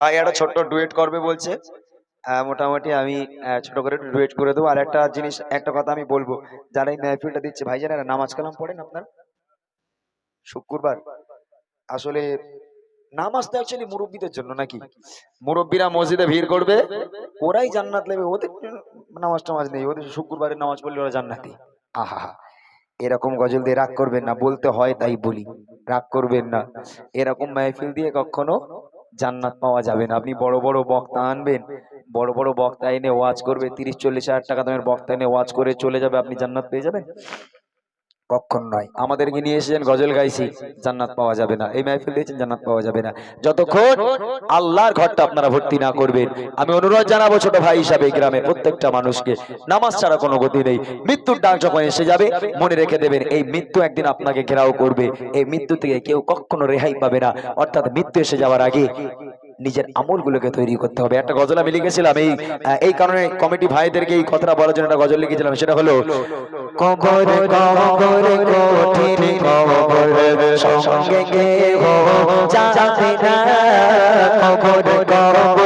ভাই একটা ছোট্ট ডুয়েট করবে বলছে। আহ, মোটামুটি আমি আহ, ছোট করে ডুয়েট করে দেবো। আর একটা জিনিস একটা কথা আমি বলব। যারা এই মেহফিলটা দিচ্ছে ভাই জানেন নামাজ কালাম পড়েন আপনার? শুক্রবার। আসলে নামাজ তো অ্যাকচুয়ালি মুরব্বীদের জন্য নাকি? মুরব্বীরা মসজিদে ভিড় করবে ওরাই জান্নাত নেবে। ওদের নামাজ টামাজ নেই ওদের শুক্রবারের নামাজ পড়লে ওরা জান্নাতি। আহা এরকম গজল দিয়ে রাগ করবেন না বলতে হয় তাই বলি। রাগ করবেন না। এরকম মেহফিল দিয়ে কখনো জান্নাত পাওয়া যাবে না। আপনি বড় বড় বক্তা আনবেন, বড় বড় বক্তা এনে ওয়াজ করবে, তিরিশ চল্লিশ হাজার টাকা দামের বক্তা এনে ওয়াজ করে চলে যাবে, আপনি জান্নাত পেয়ে যাবেন? কখন নয়। আমাদেরকে নিয়ে এসেছেন গজল গাইছি, জান্নাত পাওয়া যাবে না। এই মেহফিল দিয়েছেন, জান্নাত পাওয়া যাবে না। যতক্ষণ আল্লাহর ঘরটা আপনারা ভর্তি না করবেন, আমি অনুরোধ জানাব ছোট ভাই হিসাবে এই গ্রামে প্রত্যেকটা মানুষকে, নামাজ ছাড়া কোনো গতি নেই। মৃত্যুর ডাক যখন এসে যাবে, মনে রেখে দেবেন, এই মৃত্যু একদিন আপনাকে ঘেরাও করবে। এই মৃত্যু থেকে কেউ কখনো রেহাই পাবে না। অর্থাৎ মৃত্যু এসে যাওয়ার আগে নিজের আমলগুলোকে তৈরি করতে হবে। একটা গজল আমি লিখেছিলাম, এই এই কারণে কমিটি ভাইদেরকে এই কথাটা বলার জন্য একটা গজল লিখেছিলাম, সেটা হলো কবর কবর কঠিন কবর সঙ্গে কেহ যাবে না। কবর কবর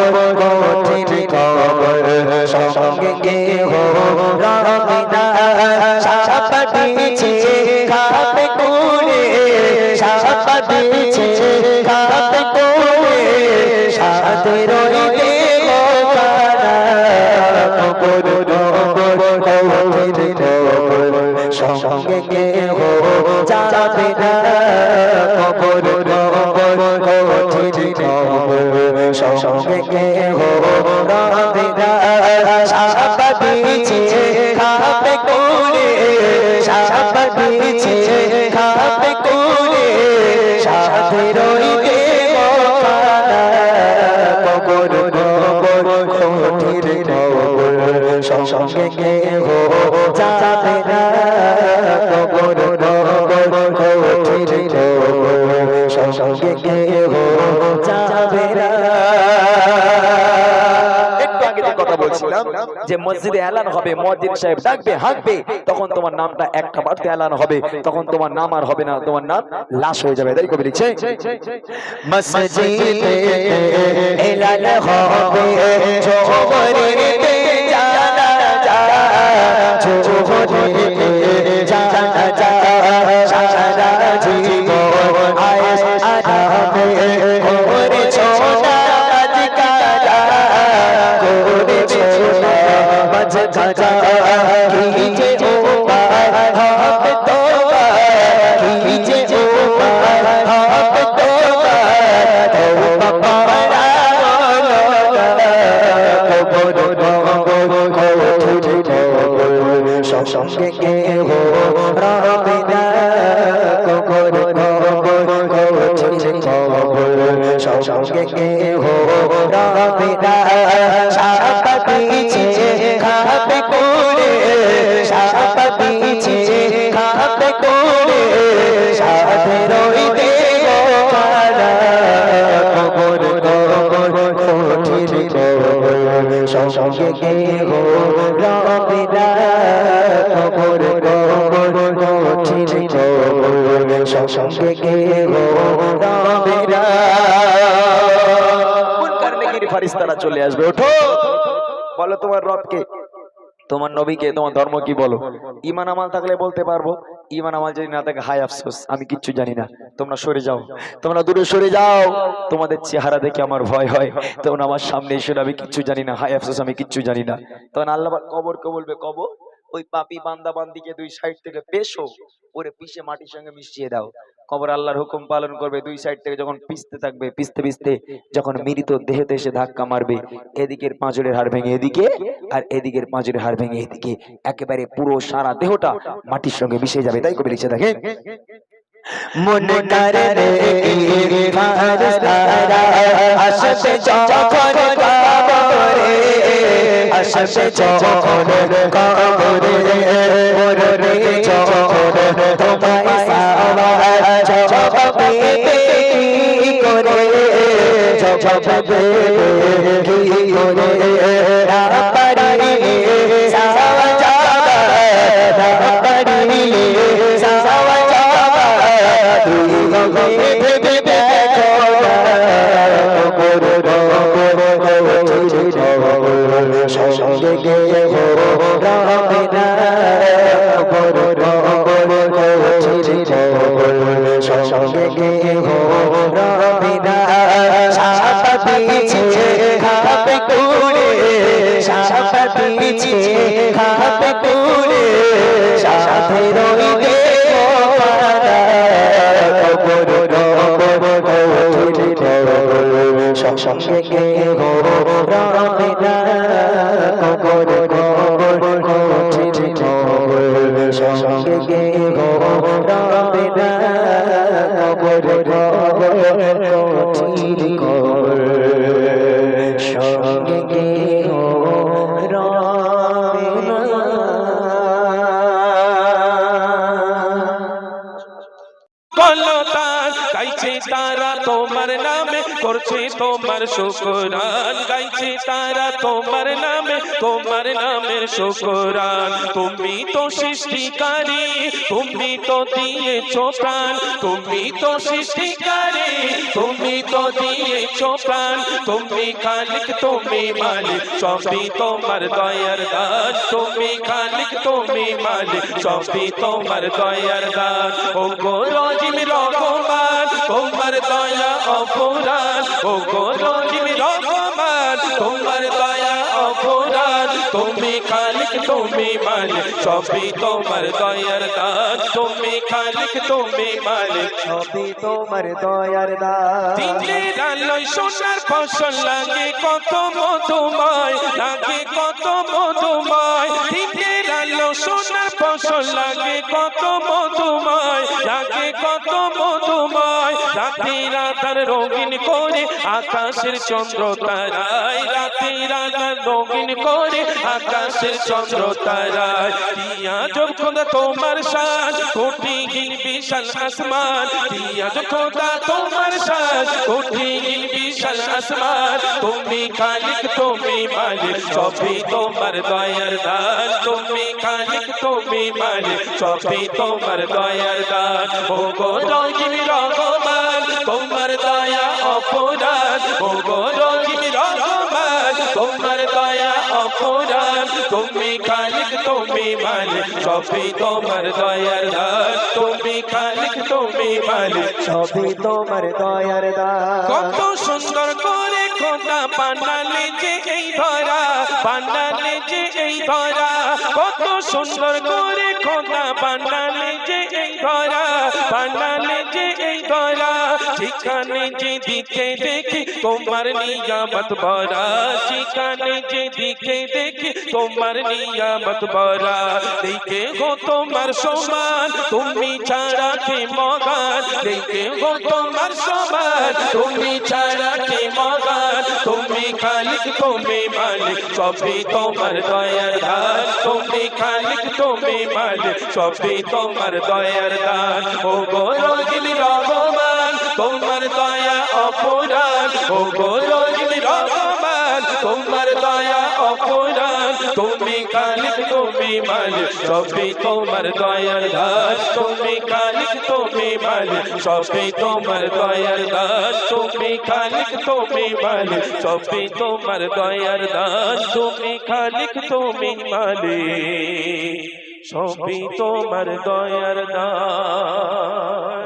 সঙ্গে কেহ যাবে না কবর কবর সঙ্গে কেহ যাবে না। যে কথা বলছিলাম যে মসজিদে এলান হবে মসজিদ সাহেব ডাকবে হাঁকবে তখন তোমার নামটা একটা বারতে এলান হবে তখন তোমার নাম আর হবে না তোমার নাম লাশ হয়ে যাবে। তাই কবি লিখছে? মসজিদে এলান হবে জোহরেতে জানা সঙ্গে কেহ রবে না কবর কবর কঠিন কবর সঙ্গে কেহ সঙ্গে ফারিস্তারা চলে আসবে ওঠো বলো তোমার রবকে, তোমার নবীকে, তোমার ধর্ম কি বলো। ইমান আমাল থাকলে বলতে পারব ইমান আমাল যদি না থাকে হাই আফসোস, আমি কিচ্ছু জানি না। তোমরা সরে যাও, তোমরা দূরে সরে যাও। তোমাদের চেহারা দেখে আমার ভয় হয়। তোমরা আমার সামনে এসে আমি কিচ্ছু জানি না হাই আফসোস, আমি কিচ্ছু জানি না। তখন আল্লাহ কবরকে বলবে, কবর? ওই পাপি বান্দা বান্দিকে দুই সাইড থেকে পেশো ওরে পিষে মাটির সঙ্গে মিশিয়ে দাও। কবর আল্লাহর হুকুম পালন করবে, দুই সাইড থেকে যখন পিছতে থাকবে পিছতে পিছতে যখন মৃত দেহেতে এসে ধাক্কা মারবে, এদিকের পাঁচরের হাড় ভেঙে এদিকে আর এদিকের পাঁচরের হাড় ভেঙে এদিকে। একেবারে পুরো সারা দেহটা মাটির সঙ্গে মিশে যাবে, তাই কবি লিখছে দেখে মনে করে রে কবরে আসবে যখন কবরে রে যখন তোমায় সাওয়া জবাবে কি করে জবাবে কি করে রাপারি গিয়ে গো রাবিনা কবর কবর ছিরি কবর সঙ্গে গিয়ে গো রাবিনা সাপা পিছে খাপে কুড়ে সাপা পিছে খাপে কুড়ে সাথে রইবে কবর কবর ছিরি কবর সঙ্গে গিয়ে সঙ্গে তারা তোমার নামে করছে তোমার শুকরান। গাইছে তারা তোমার নামে, তোমার নামের শুকরান। তুমি তো সৃষ্টিকারী, তুমি তো দিয়েছ প্রাণ। তুমি তো সৃষ্টিকারী, তুমি তো দিয়েছ প্রাণ। তুমি খালিক, তুমি মালিক, সবই তোমার দয়ার দান তুমি খালিক, তুমি মালিক, সবই তোমার দয়ার দান ও গো রজিম রহমান তোমার দয়া অপরাধ ও গো রজিম রহমান, তোমার দয়া অপরাধ, তুমি খালিক, তুমি মালিক, সবই তোমার দয়ার দান তুমি খালিক, তুমি মালিক, সবই তোমার দয়ার দান দিনের সোনার ফসল, লাগে কত মধুময়, লাগে কত মধুময় ফসল লাগে কত মধুময়, লাগে কত মধুময়। রাতে রাতার রঙিন করে আকাশের চন্দ্র তারায় রাতে রাতার রঙিন করে আকাশের চন্দ্র তারায় দিয়া যখন তোমার সাজ কোটি বিশাল আসমান। দিয়া যখন তোমার সাজ কোটি বিশাল আসমান। তুমি খালিক, তুমি মালিক, সবই তোমার দয়ার দান। তুমি খালিক, তুমি মালিক, সবই তোমার দয়ার দান ও গো রহিম রহমান তোমার দয়া অপরাধ। ও গো রহিম রহমান তোমার দয়া অপরাধ। তুমি খালিক, তুমি মালিক, সবই তোমার দয়ার দান তুমি খালিক, তুমি মালিক, সবই তোমার দয়ার দান কত সুন্দর করে খোদা বানালে যে এই ধরা, বানালে যে এই ধরা। কত সুন্দর করে খোদা বানালে যে এই ধরা বানালে যে এই ধরা। সেখানে যে দিকে দেখি তোমার নিয়ামত ভরা। সেখানে যে দিকে দেখি তোমার নিয়ামত ভরা। দেখে গো তোমার সমান, তুমি ছাড়া কে মগান দেখে গো তোমার সমান, তুমি ছাড়া কে মগান তুমি খালিক, তুমি মালিক, সবই তোমার দয়ার দান তুমি খালিক তুমি মালিক সবই তোমার দয়ার দান। ও গো রহিম রহমান তোমার দয়া অপরাধ। ও গো তোমার দয়া অপরাধ। তুমি খালিক তুমি মালিক, সবই তোমার দয়ার দান তুমি খালিক তুমি মালিক, সবই তোমার দয়ার দান তুমি খালিক তুমি মালিক, সবই তোমার দয়ার দান তুমি খালিক তুমি মালিক, সবই তোমার দয়ার দান